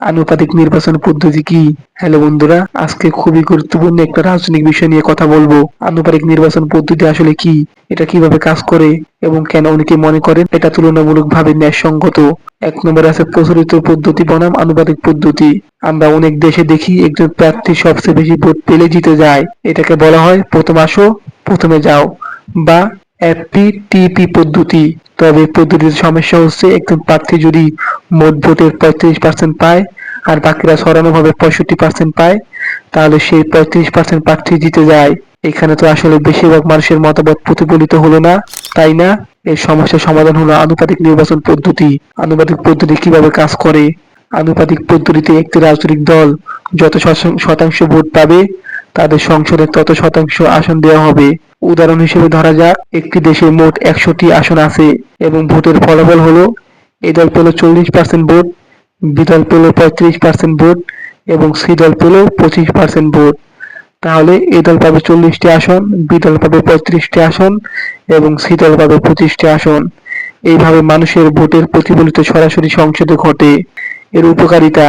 আনুপাতিক নির্বাচন পদ্ধতি কি? হ্যালো বন্ধুরা, আজকে খুবই গুরুত্বপূর্ণ একটা রাজনৈতিক বিষয় নিয়ে কথা বলব। আনুপাতিক নির্বাচন পদ্ধতি আসলে কি? এটা কীভাবে কাজ করে এবং কেন অনেকে মনে করেন এটা তুলনামূলকভাবে ন্যায়সঙ্গত? এক নম্বরে আছে প্রচলিত পদ্ধতি বনাম আনুপাতিক পদ্ধতি। আমরা অনেক দেশে দেখি একজন প্রার্থী সবচেয়ে বেশি ভোট পেলে জিতে যায়। এটাকে বলা হয় প্রথম আসো, প্রথমে যাও বা এফপিটিপি পদ্ধতি। তবে পদ্ধতির সমস্যা হচ্ছে একজন প্রার্থী যদি মোট ভোটের পঁয়ত্রিশ পার্সেন্ট পায় আর বাকিরা সরানোভাবে পঁয়ষট্টি পার্সেন্ট পায়, তাহলে সেই পঁয়ত্রিশ পার্সেন্ট প্রার্থী জিতে যায়। এখানে তো আসলে বেশিরভাগ মানুষের মতামত প্রতিফলিত হলো না, তাই না? এই সমস্যার সমাধান হলো আনুপাতিক নির্বাচন পদ্ধতি। আনুপাতিক পদ্ধতি কীভাবে কাজ করে? আনুপাতিক পদ্ধতিতে একটি রাজনৈতিক দল যত শতাং- শতাংশ ভোট পাবে, তাদের সংসদে তত শতাংশ আসন দেওয়া হবে। উদাহরণ হিসেবে ধরা যাক, একটি দেশে মোট একশোটি আসন আছে এবং ভোটের ফলাফল হলো এ দল পেল চল্লিশ পার্সেন্ট ভোট বি দল পেল পঁয়ত্রিশ পার্সেন্ট ভোট এবং সি দল পেল পঁচিশ পার্সেন্ট ভোট। তাহলে এ দল পাবে চল্লিশটি আসন বি দল পাবে পঁয়ত্রিশটি আসন এবং সি দল পাবে পঁচিশটি আসন। এইভাবে মানুষের ভোটের প্রতিফলিত সরাসরি সংসদে ঘটে। এর উপকারিতা?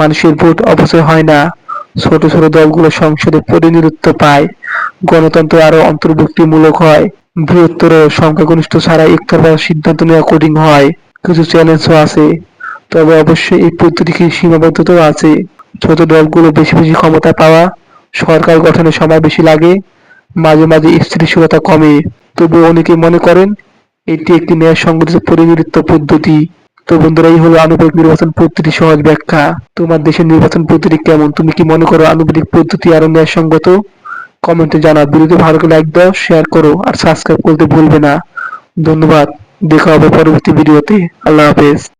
মানুষের ভোট অপচয় হয় না। ছোট ছোট দলগুলো সংসদে প্রতিনিধিত্ব পায়। গণতন্ত্র আরও অন্তর্ভুক্তিমূলক হয়। বৃহত্তর সংখ্যাগরিষ্ঠ ছাড়া একতরফা সিদ্ধান্ত নেওয়া কঠিন হয়। কিছু চ্যালেঞ্জও আছে। তবে অবশ্যই এই পদ্ধতির সীমাবদ্ধতাও আছে? ছোট দলগুলো বেশি বেশি ক্ষমতা পাওয়া, সরকার গঠনের সময় বেশি লাগে, মাঝে মাঝে স্থিতিশীলতা কমে। তবুও অনেকে মনে করেন, এটি একটি ন্যায় সংগঠিত প্রতিনিধিত্ব পদ্ধতি। তো বন্ধুরা, এই হলো আনুপাতিক নির্বাচন পদ্ধতি সহজ ব্যাখ্যা। তোমার দেশের নির্বাচন পদ্ধতি কেমন? তুমি কি মনে করো আনুপাতিক পদ্ধতি আরও ন্যায়সঙ্গত? কমেন্টে জানাও। ভিডিওতে ভালো করে লাইক দাও শেয়ার করো আর সাবস্ক্রাইব করতে ভুলবে না। ধন্যবাদ। देखा वो परवर्ती वीडियो होती है। अल्लाह हाफिज।